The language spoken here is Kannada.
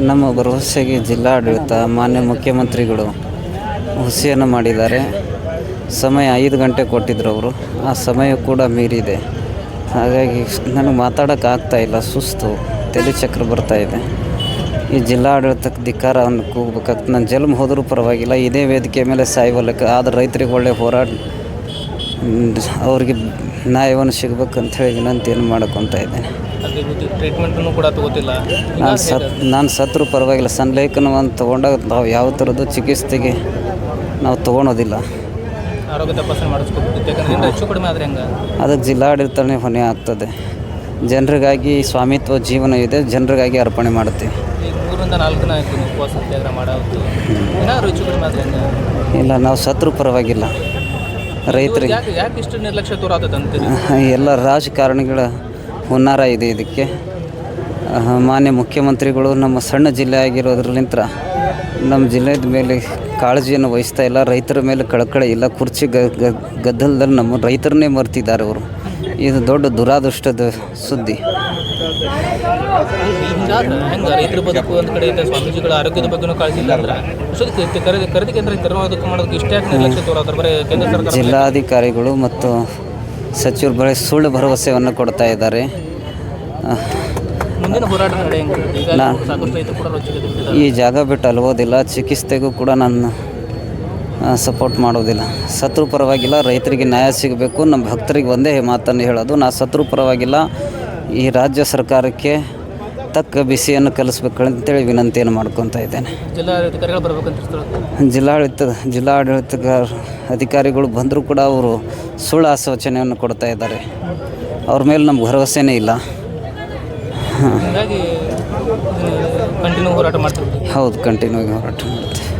ನಮ್ಮ ಭರವಸೆಗೆ ಜಿಲ್ಲಾಡಳಿತ ಮಾನ್ಯ ಮುಖ್ಯಮಂತ್ರಿಗಳು ಹುಸಿಯನ್ನು ಮಾಡಿದ್ದಾರೆ. ಸಮಯ ಐದು ಗಂಟೆ ಕೊಟ್ಟಿದ್ರು ಅವರು. ಆ ಸಮಯ ಕೂಡ ಮೀರಿದೆ. ಹಾಗಾಗಿ ನನಗೆ ಮಾತಾಡೋಕೆ ಆಗ್ತಾ ಇಲ್ಲ. ಸುಸ್ತು ತಲೆ ಚಕ್ರ ಬರ್ತಾ ಇದೆ. ಈ ಜಿಲ್ಲಾಡಳಿತಕ್ಕೆ ಧಿಕ್ಕಾರವನ್ನು ಕೂಗಬೇಕಾಗ್ತದೆ. ನಾನು ಜನ್ಮ ಹೋದರೂ ಪರವಾಗಿಲ್ಲ. ಇದೇ ವೇದಿಕೆ ಮೇಲೆ ಸಾಯ್ವಲ್ಲಕ್ಕೆ ಆದ್ರೆ ರೈತರಿಗೆ ಒಳ್ಳೆ ಹೋರಾಟ ಹ್ಮ್, ಅವ್ರಿಗೆ ಸಿಗ್ಬೇಕು ಅಂತ ಹೇಳಿ ಏನು ಮಾಡ್ಕೊತ ಇದ್ದೇನೆ. ಟ್ರೀಟ್ಮೆಂಟನ್ನು ಕೂಡ ತಗೋತಿಲ್ಲ. ನಾನು ಸತ್ ನಾನು ಸತ್ರು ಪರವಾಗಿಲ್ಲ. ಸನ್ಲೇಖನವನ್ನು ತೊಗೊಂಡಾಗ ನಾವು ಯಾವ ಥರದ್ದು ಚಿಕಿತ್ಸೆಗೆ ನಾವು ತೊಗೊಳೋದಿಲ್ಲ. ಆರೋಗ್ಯ ತಪಾಸಣೆ ಮಾಡಿಸ್ಕೊಬೇಕಿತ್ತು ಯಾಕಂದ್ರೆ ಹೆಚ್ಚು ಕಡಿಮೆ ಆದರೆ ಹೆಂಗೆ? ಅದಕ್ಕೆ ಜಿಲ್ಲಾಡಳಿತನೇ ಹೊಣೆ ಆಗ್ತದೆ. ಜನರಿಗಾಗಿ ಸ್ವಾಮಿತ್ವ ಜೀವನ ಇದೆ. ಜನರಿಗಾಗಿ ಅರ್ಪಣೆ ಮಾಡ್ತೀವಿ. ಮೂರರಿಂದ ನಾಲ್ಕು ದಿನ ಆಯ್ತು ಉಪವಾಸ ಸತ್ಯಾಗ್ರಹ ಮಾಡೋದು ಏನಾದ್ರು ಹೆಚ್ಚು ಕಡಿಮೆ ಆದರೆ ಇಲ್ಲ ನಾವು ಸತ್ರು ಪರವಾಗಿಲ್ಲ. ರೈತರಿಗೆ. ಯಾಕೆ ಯಾಕೆ ಇಷ್ಟು ನಿರ್ಲಕ್ಷ್ಯ ತೋರಾತದೆ ಅಂತೀರಿ ಎಲ್ಲ ರಾಜಕಾರಣಿಗಳ ಹುನ್ನಾರ ಇದೆ ಇದಕ್ಕೆ. ಮಾನ್ಯ ಮುಖ್ಯಮಂತ್ರಿಗಳು ನಮ್ಮ ಸಣ್ಣ ಜಿಲ್ಲೆ ಆಗಿರೋದ್ರಲ್ಲಿಂತ ನಮ್ಮ ಜಿಲ್ಲೆದ ಮೇಲೆ ಕಾಳಜಿಯನ್ನು ವಹಿಸ್ತಾ ಇಲ್ಲ. ರೈತರ ಮೇಲೆ ಕಳಕಳಿ ಇಲ್ಲ. ಕುರ್ಚಿ ಗ- ಗದ್ದಲದಲ್ಲಿ ನಮ್ಮ ರೈತರನ್ನೇ ಮರ್ತಿದ್ದಾರೆ ಅವರು ಇದು ದೊಡ್ಡ ದುರಾದೃಷ್ಟದ ಸುದ್ದಿ. ಹಿಂಗಾದ್ರೆ ಹೆಂಗೆ ರೈತರ ಬದುಕು ಒಂದು ಕಡೆ ಇದೆ ಸ್ವಾಮೀಜಿಗಳ ಆರೋಗ್ಯದ ಬಗ್ಗೆನೂ ಕಾಳಜಿ ಇಲ್ಲ ಅಂದ್ರೆ ಅಷ್ಟೊಂದು ಖರೀದಿ ಖರೀದಿ ಕೇಂದ್ರ ತೆರವಾದಕ್ಕೆ ಮಾಡೋದಕ್ಕೆ ಇಷ್ಟೇ ಆಗ್ತದೆ ನಿರ್ಲಕ್ಷ್ಯ ತೋರಾದ್ರೆ ಬರೀ ಕೇಂದ್ರ ಸರ್ಕಾರ ಜಿಲ್ಲಾಧಿಕಾರಿಗಳು ಮತ್ತು ಸಚಿವರು ಬಳಿ ಸುಳ್ಳು ಭರವಸೆಯನ್ನು ಕೊಡ್ತಾ ಇದ್ದಾರೆ. ಈ ಜಾಗ ಬಿಟ್ಟು ಅಲ್ಲೋದಿಲ್ಲ ಚಿಕಿತ್ಸೆಗೂ ಕೂಡ ನಾನು ಸಪೋರ್ಟ್ ಮಾಡೋದಿಲ್ಲ. ಸತ್ರು ಪರವಾಗಿಲ್ಲ ರೈತರಿಗೆ ನ್ಯಾಯ ಸಿಗಬೇಕು ನಮ್ಮ ಭಕ್ತರಿಗೆ ಒಂದೇ ಮಾತನ್ನು ಹೇಳೋದು. ನಾ ಸತ್ರು ಪರವಾಗಿಲ್ಲ ಈ ರಾಜ್ಯ ಸರ್ಕಾರಕ್ಕೆ ತಕ್ಕ ಬಿಸಿಯನ್ನು ಕಲಿಸ್ಬೇಕು ಅಂತೇಳಿ ವಿನಂತಿಯನ್ನು ಮಾಡ್ಕೊತಾ ಇದ್ದೇನೆ. ಜಿಲ್ಲಾಡಳಿತ ಜಿಲ್ಲಾಡಳಿತ ಅಧಿಕಾರಿಗಳು ಬಂದರೂ ಕೂಡ ಅವರು ಸುಳ್ಳು ಆಶ್ವಾಸನೆಯನ್ನು ಕೊಡ್ತಾ ಇದ್ದಾರೆ. ಅವ್ರ ಮೇಲೆ ನಮ್ಗೆ ಭರವಸೆನೇ ಇಲ್ಲ. ಹೌದು ಕಂಟಿನ್ಯೂ ಆಗಿ ಹೋರಾಟ ಮಾಡ್ತೀವಿ.